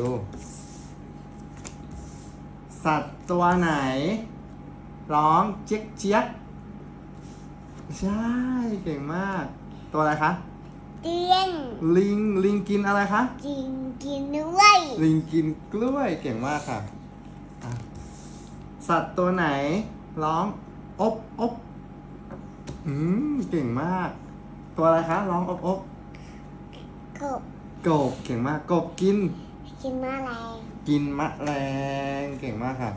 ดู สัตว์ตัวไหน ร้องเจ๊ยกเจี๊ยกใช่ เก่งมาก ตัวอะไรคะเตียงลิงลิงกินอะไรคะกินกินด้วยลิงกินกล้วยเก่งมากค่ะอะ สัตว์ตัวไหน ร้องอบอบอืมเก่งมาก ตัวอะไรคะร้องอบอบกบกบเก่งมากกบกิน กินแมลงกินมะแรงเก่งมากค่ะ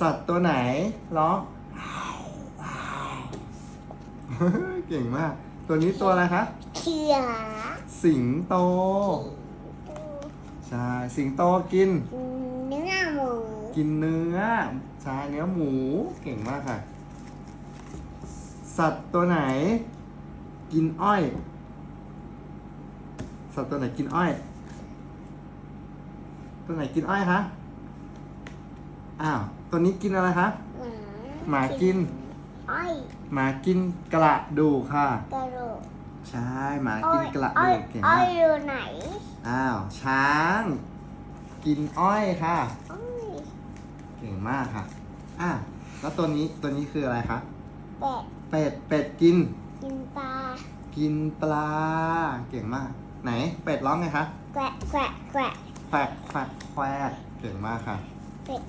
สัตว์ตัวไหนร้องเก่งมาก ตัวนี้ตัวอะไรคะเขียสิงโต ใช่ สิงโตกิน เนื้อหมู กินเนื้อ ใช่ เนื้อหมู เก่งมากค่ะ สัตว์ตัวไหน กินอ้อย สัตว์ตัวไหนกินอ้อย ตัวไหนกินอ้อยคะอ้าวตัวนี้กินอะไรคะหมากิน อ้อยหมากินกระดูกค่ะ กระโดดใช่หมาอ้กิอนยกระอ้อดูยกเก่งอ้อมายกอยู่ไหน อ้าวช้าง กินอ้อยค่ะ อ้อยเก่งมากค่ะอะแล้วตัวนี้ตัวนี้คืออะไรคะเป็ดเป็ดเป็ดกิน กินปลากินปลา เก่งมาก ไหน เป็ดร้องไงคะ แกวะแกวะแกวะ แควกแควกแควกเก่งมากค่ะ เป็ด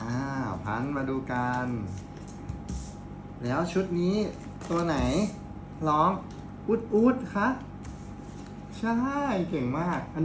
อ้าวพันมาดูกัน แล้วชุดนี้ตัวไหน ร้องอุดอุดคะ ใช่ เก่งมากอันนี้